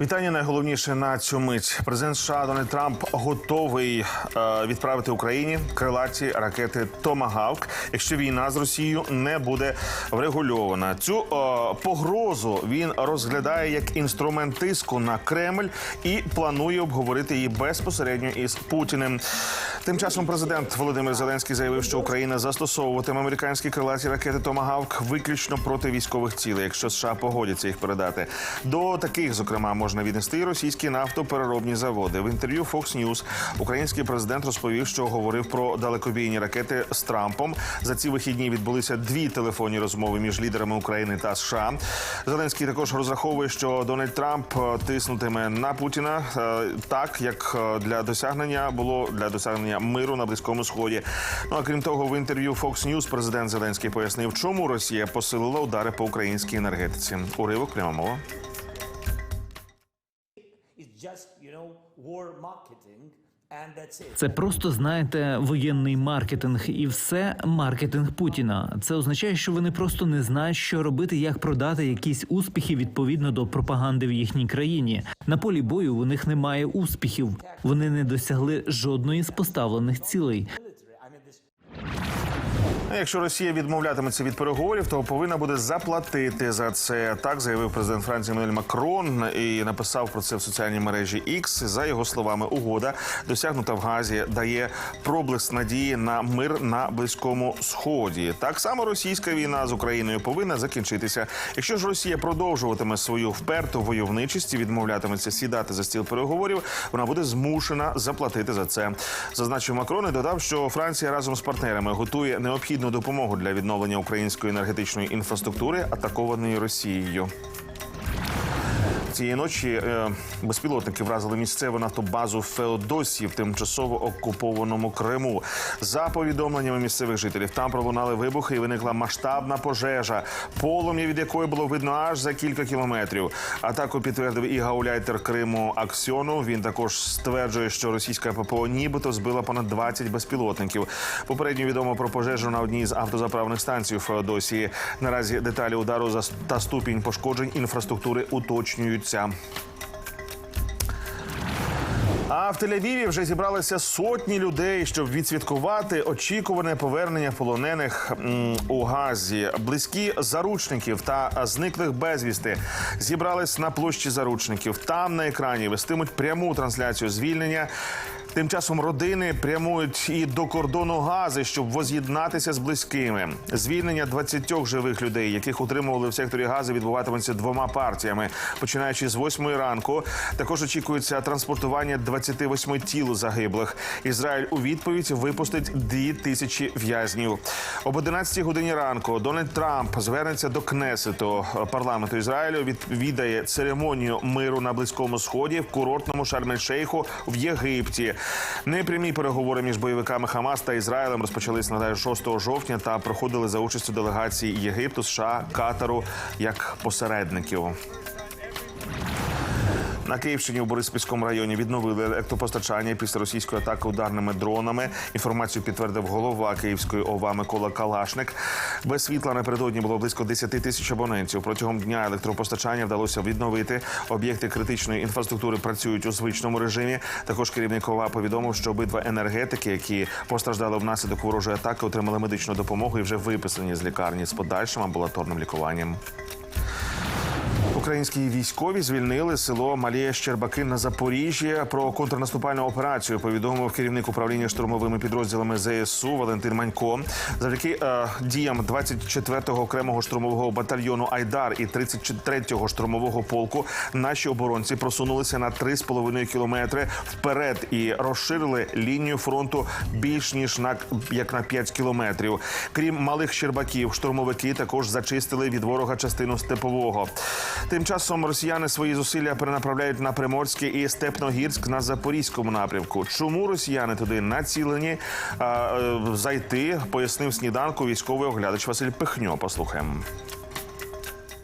Вітання найголовніше на цю мить. Президент США Дональд Трамп готовий е, відправити Україні крилаті ракети Томагавк, якщо війна з Росією не буде врегульована. Цю е, погрозу він розглядає як інструмент тиску на Кремль і планує обговорити її безпосередньо із Путіним. Тим часом президент Володимир Зеленський заявив, що Україна застосовуватиме американські крилаті ракети Томагавк виключно проти військових цілей, якщо США погодяться їх передати. До таких, зокрема, можна віднести і російські нафтопереробні заводи. В інтерв'ю Fox News український президент розповів, що говорив про далекобійні ракети з Трампом. За ці вихідні відбулися дві телефонні розмови між лідерами України та США. Зеленський також розраховує, що Дональд Трамп е, тиснутиме на Путіна е, так, як е, для досягнення було для досягнення миру на близькому сході. Ну а крім того, в інтерв'ю Fox News президент Зеленський пояснив, чому Росія посилила удари по українській енергетиці. Уривок прямо мова. Just, you know, war marketing. Це просто знаєте воєнний маркетинг, і все маркетинг Путіна. Це означає, що вони просто не знають, що робити, як продати якісь успіхи відповідно до пропаганди в їхній країні. На полі бою у них немає успіхів. Вони не досягли жодної з поставлених цілей. А Якщо Росія відмовлятиметься від переговорів, то повинна буде заплатити за це. Так заявив президент Франції Еммануель Макрон і написав про це в соціальній мережі X. За його словами, угода досягнута в Газі дає проблиск надії на мир на близькому сході. Так само російська війна з Україною повинна закінчитися. Якщо ж Росія продовжуватиме свою вперту войовничість і відмовлятиметься сідати за стіл переговорів, вона буде змушена заплатити за це. Зазначив Макрон і додав, що Франція разом з партнерами готує необхідну допомогу для відновлення української енергетичної інфраструктури, атакованої Росією. Цієї ночі е, безпілотники вразили місцеву нафтобазу Феодосії в тимчасово окупованому Криму. За повідомленнями місцевих жителів, там пролунали вибухи і виникла масштабна пожежа, полум'я від якої було видно аж за кілька кілометрів. Атаку підтвердив і гауляйтер Криму Аксьону. Він також стверджує, що російська ППО нібито збила понад 20 безпілотників. Попередньо відомо про пожежу на одній з автозаправних станцій Феодосії. Наразі деталі удару та ступінь пошкоджень інфраструктури уточнюються. А в Тель-Авіві вже зібралися сотні людей, щоб відсвяткувати очікуване повернення полонених у Газі. Близькі заручників та зниклих безвісти зібрались на площі заручників. Там на екрані вестимуть пряму трансляцію звільнення. Тим часом родини прямують і до кордону Гази, щоб воз'єднатися з близькими. Звільнення 20 живих людей, яких утримували в секторі Гази, відбуватиметься двома партіями. Починаючи з 8 ранку, також очікується транспортування 28 тіл загиблих. Ізраїль у відповідь випустить 2 тисячі в'язнів. Об 11 годині ранку Дональд Трамп звернеться до Кнесету парламенту Ізраїлю. Відвідає церемонію миру на близькому сході в курортному Шарм-ель-Шейху в Єгипті. Непрямі переговори між бойовиками Хамас та Ізраїлем розпочались на 6 жовтня та проходили за участю делегацій Єгипту, США, Катару як посередників. На Київщині у Бориспільському районі відновили електропостачання після російської атаки ударними дронами. Інформацію підтвердив голова Київської ОВА Микола Калашник. Без світла напередодні було близько 10 тисяч абонентів. Протягом дня електропостачання вдалося відновити. Об'єкти критичної інфраструктури працюють у звичному режимі. Також керівник ОВА повідомив, що обидва енергетики, які постраждали внаслідок ворожої атаки, отримали медичну допомогу і вже виписані з лікарні з подальшим амбулаторним лікуванням. Українські військові звільнили село Малія Щербаки на Запоріжжі. Про контрнаступальну операцію повідомив керівник управління штурмовими підрозділами ЗСУ Валентин Манько. Завдяки е, діям 24-го окремого штурмового батальйону Айдар і 33-го штурмового полку наші оборонці просунулися на 3,5 кілометри вперед і розширили лінію фронту більш ніж на як на 5 кілометрів. Крім малих щербаків, штурмовики також зачистили від ворога частину степового. Тим часом росіяни свої зусилля перенаправляють на Приморське і Степногірськ на запорізькому напрямку. Чому росіяни туди націлені а, е, зайти? Пояснив сніданку військовий оглядач Василь Пихньо. Послухаємо.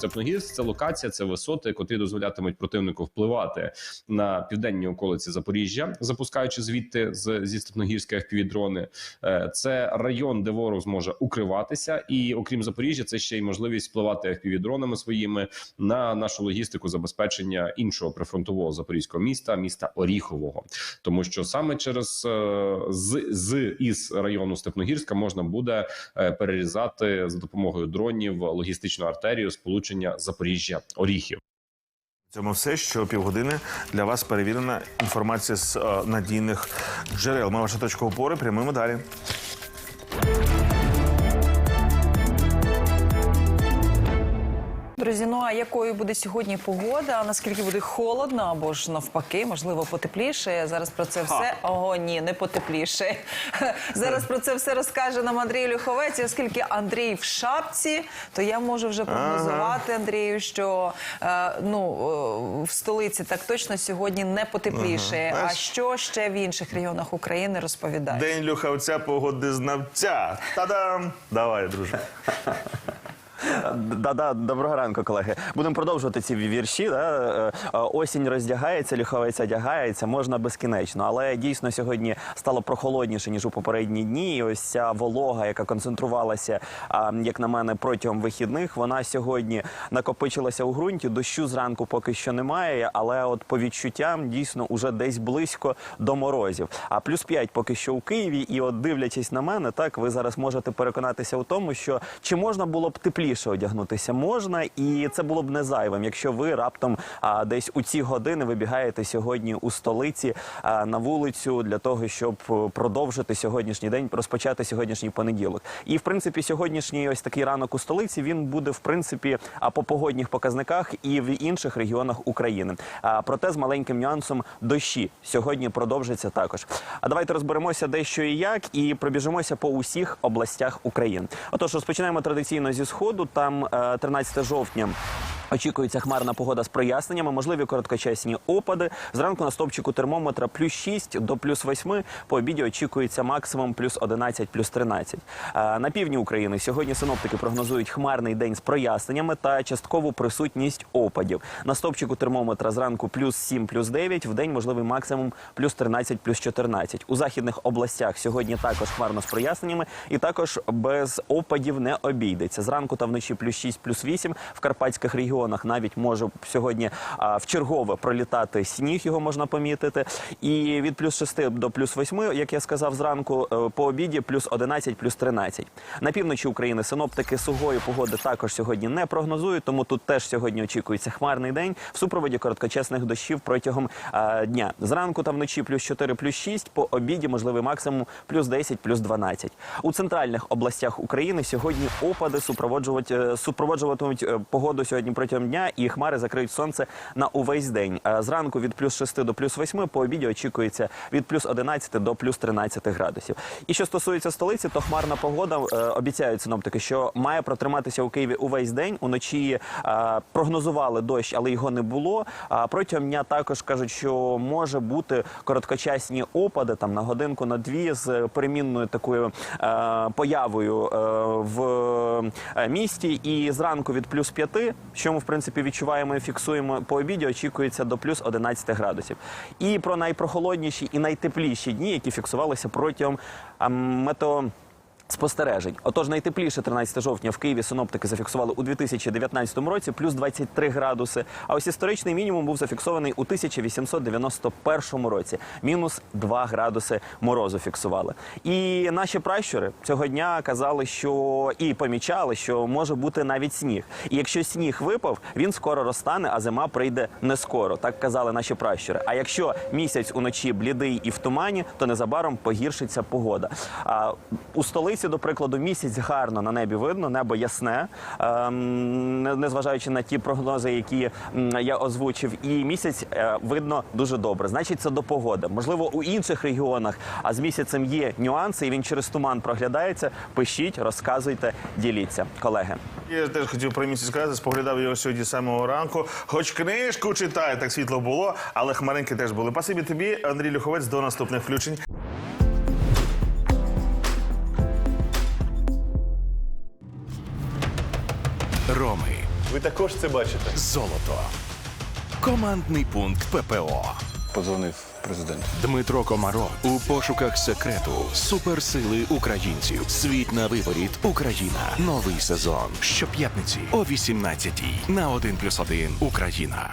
Степногірськ це локація, це висоти, котрі дозволятимуть противнику впливати на південні околиці Запоріжжя, запускаючи звідти з зі Степногірська FPV-дрони. Е, Це район, де ворог зможе укриватися, і окрім Запоріжжя, це ще й можливість впливати FPV-дронами своїми на нашу логістику забезпечення іншого прифронтового запорізького міста, міста Оріхового, тому що саме через е, з, з із району Степногірська можна буде е, перерізати за допомогою дронів логістичну артерію сполучення Запоріжжя Оріхів. Цьому все, що півгодини для вас перевірена інформація з е, надійних джерел. Ми ваша точка опори. Прямуємо далі. Друзі, ну а якою буде сьогодні погода? Наскільки буде холодно або ж навпаки, можливо, потепліше? Зараз про це все. Ого, ні, не потепліше. Зараз про це все розкаже нам Андрій Люховець. І Оскільки Андрій в шапці, то я можу вже прогнозувати Андрію, що е, ну е, в столиці так точно сьогодні не потепліше. А що ще в інших регіонах України розповідає? День люхавця погоди знавця. Та-дам! Давай, друже. Да-да, доброго ранку, колеги. Будемо продовжувати ці вірші. Да? Е, е, Осінь роздягається, ліховець одягається, можна безкінечно. Але дійсно сьогодні стало прохолодніше, ніж у попередні дні. І ось ця волога, яка концентрувалася, як на мене, протягом вихідних, вона сьогодні накопичилася у ґрунті. Дощу зранку поки що немає, але от по відчуттям дійсно уже десь близько до морозів. А плюс 5 поки що у Києві. І от дивлячись на мене, так ви зараз можете переконатися у тому, що чи можна було б тепліше одягнутися можна, і це було б не зайвим, якщо ви раптом а, десь у ці години вибігаєте сьогодні у столиці а, на вулицю для того, щоб е, продовжити сьогоднішній день, розпочати сьогоднішній понеділок. І в принципі, сьогоднішній ось такий ранок у столиці він буде в принципі а по погодних показниках і в інших регіонах України. А, проте з маленьким нюансом дощі сьогодні продовжаться також. А давайте розберемося дещо і як, і пробіжимося по усіх областях України. Отож, розпочинаємо традиційно зі сходу. Там е, 13 жовтня. Очікується хмарна погода з проясненнями, можливі короткочасні опади. Зранку на стовпчику термометра плюс 6 до плюс 8. По обіді очікується максимум плюс 11, плюс 13. Е, На півдні України сьогодні синоптики прогнозують хмарний день з проясненнями та часткову присутність опадів. На стовпчику термометра зранку плюс 7, плюс 9, в день можливий максимум плюс 13, плюс 14. У західних областях сьогодні також хмарно з проясненнями і також без опадів не обійдеться. Зранку та вночі плюс 6, плюс 8. В карпатських регіонах навіть може сьогодні а, в чергове пролітати сніг, його можна помітити. І від плюс 6 до плюс 8, як я сказав зранку, е, по обіді плюс 11, плюс 13. На півночі України синоптики сугої погоди також сьогодні не прогнозують, тому тут теж сьогодні очікується хмарний день в супроводі короткочасних дощів протягом а, дня. Зранку та вночі плюс 4, плюс 6, по обіді можливий максимум плюс 10, плюс 12. У центральних областях України сьогодні опади е, супроводжуватимуть е, погоду сьогодні протягом дня, і хмари закриють сонце на увесь день. Е, Зранку від плюс 6 до плюс 8, по обіді очікується від плюс 11 до плюс 13 градусів. І що стосується столиці, то хмарна погода е, обіцяють синоптики, що має протриматися у Києві увесь день. Уночі е, прогнозували дощ, але його не було. Протягом дня також кажуть, що може бути короткочасні опади там на годинку, на дві з перемінною такою появою в місті. І зранку від плюс 5, що в принципі відчуваємо і фіксуємо по обіді, очікується до плюс 11 градусів. І про найпрохолодніші і найтепліші дні, які фіксувалися протягом а, метео. Спостережень. Отож, найтепліше 13 жовтня в Києві синоптики зафіксували у 2019 році плюс 23 градуси. А ось історичний мінімум був зафіксований у 1891 році. Мінус 2 градуси морозу фіксували. І наші пращури цього дня казали, що і помічали, що може бути навіть сніг. І якщо сніг випав, він скоро розтане, а зима прийде не скоро. Так казали наші пращури. А якщо місяць уночі блідий і в тумані, то незабаром погіршиться погода. А у столиці, до прикладу, місяць гарно на небі видно, небо ясне, ем, не- незважаючи на ті прогнози, які я озвучив. І місяць е, видно дуже добре. Значить, це до погоди. Можливо, у інших регіонах, а з місяцем є нюанси, і він через туман проглядається. Пишіть, розказуйте, діліться, колеги. Я теж хотів про місяць сказати, споглядав його сьогодні самого ранку. Хоч книжку читає, так світло було, але хмаринки теж були. Пасибі тобі, Андрій Люховець, до наступних включень. Роми Ви також це бачите. Золото. Командний пункт ППО. Позвонив президент. Дмитро Комаров у пошуках секрету суперсили українців. Світ на виборіт. Україна. Новий сезон. Щоп'ятниці о 18-й на 1+,1 Україна.